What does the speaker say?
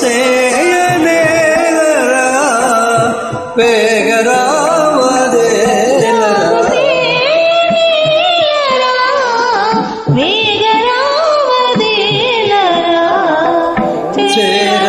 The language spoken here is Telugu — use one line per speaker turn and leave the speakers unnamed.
సేయనేలరా వేగరావదేలరా
వేగరావదేలరా
చేర